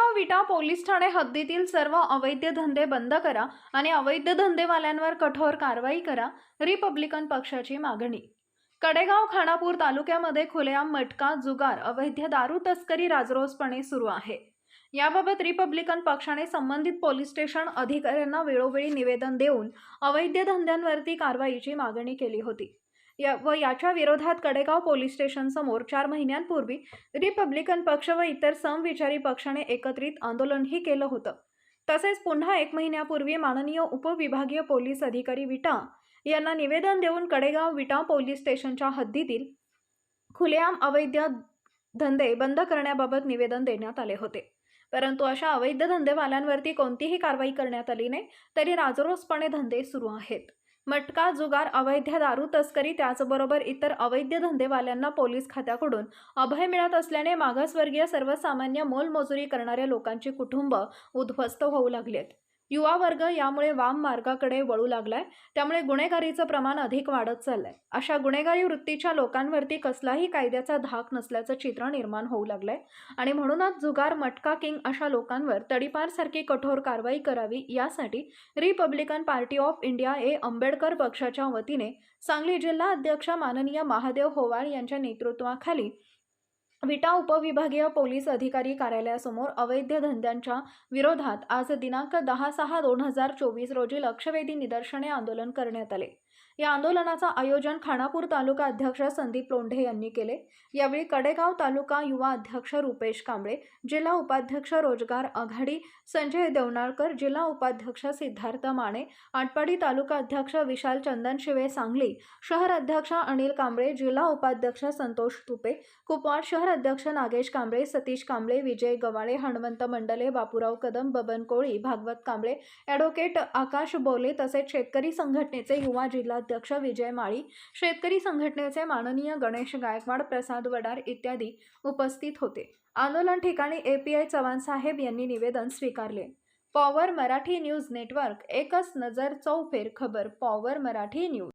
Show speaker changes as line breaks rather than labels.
विटा पोलीस ठाणे हद्दीतील सर्व अवैध धंदे बंद करा आणि अवैध धंदेवाल्यांवर कठोर कारवाई करा रिपब्लिकन पक्षाची मागणी. कडेगाव खानापूर तालुक्यामध्ये खुलेआम मटका जुगार अवैध दारू तस्करी राजरोसपणे सुरू आहे. याबाबत रिपब्लिकन पक्षाने संबंधित पोलीस स्टेशन अधिकाऱ्यांना वेळोवेळी निवेदन देऊन अवैध धंद्यांवरती कारवाईची मागणी केली होती. या व याच्या विरोधात कडेगाव पोलीस स्टेशनसमोर चार महिन्यांपूर्वी रिपब्लिकन पक्ष व इतर समविचारी पक्षाने एकत्रित आंदोलनही केलं होतं. तसेच पुन्हा एक महिन्यापूर्वी माननीय उपविभागीय पोलीस अधिकारी विटा यांना निवेदन देऊन कडेगाव विटा पोलीस स्टेशनच्या हद्दीतील खुलेआम अवैध धंदे बंद करण्याबाबत निवेदन देण्यात आले होते. परंतु अशा अवैध धंदेवाल्यांवरती कोणतीही कारवाई करण्यात आली नाही तरी राजरोसपणे धंदे सुरू आहेत. मटका जुगार अवैध दारू तस्करी त्याचबरोबर इतर अवैध धंदेवाल्यांना पोलीस खात्याकडून अभय मिळत असल्याने मागासवर्गीय सर्वसामान्य मोलमजुरी करणाऱ्या लोकांची कुटुंब उद्ध्वस्त होऊ लागलेत. युवा वर्ग यामुळे वाम मार्गाकडे वळू लागलाय. त्यामुळे गुन्हेगारीचं प्रमाण अधिक वाढत चाललंय. अशा गुन्हेगारी वृत्तीच्या लोकांवरती कसलाही कायद्याचा धाक नसल्याचं चित्र निर्माण होऊ लागलंय. आणि म्हणूनच जुगार मटका किंग अशा लोकांवर तडीपारसारखी कठोर कारवाई करावी यासाठी Republican party of India A Ambedkar पक्षाच्या वतीने सांगली जिल्हा अध्यक्ष माननीय महादेव होवाळ यांच्या नेतृत्वाखाली विटा उपविभागीय पोलीस अधिकारी कार्यालयासमोर अवैध धंद्यांच्या विरोधात आज दिनांक दहा सहा दोन हजार चोवीस रोजी लक्षवेधी निदर्शने आंदोलन करण्यात आले. या आंदोलनाचं आयोजन खानापूर तालुका अध्यक्ष संदीप लोंढे यांनी केले. यावेळी कडेगाव तालुका युवा अध्यक्ष रुपेश कांबळे जिल्हा उपाध्यक्ष रोजगार आघाडी संजय देवनाळकर जिल्हा उपाध्यक्ष सिद्धार्थ माने आटपाडी तालुका अध्यक्ष विशाल चंदनशिवे सांगली शहर अध्यक्ष अनिल कांबळे जिल्हा उपाध्यक्ष संतोष तुपे कुपवाड शहर अध्यक्ष नागेश कांबळे सतीश कांबळे विजय गवाळे हणमंत मंडले बापूराव कदम बबन कोळी भागवत कांबळे ॲडव्होकेट आकाश बोले तसेच शेतकरी संघटनेचे युवा जिल्हा अध्यक्ष विजय माळी शेतकरी संघटनेचे माननीय गणेश गायकवाड प्रसाद वडार इत्यादी उपस्थित होते. आंदोलन ठिकाणी ए पी आय चव्हाण साहेब यांनी निवेदन स्वीकारले. पॉवर मराठी न्यूज नेटवर्क एकच नजर चौफेर खबर पॉवर मराठी न्यूज.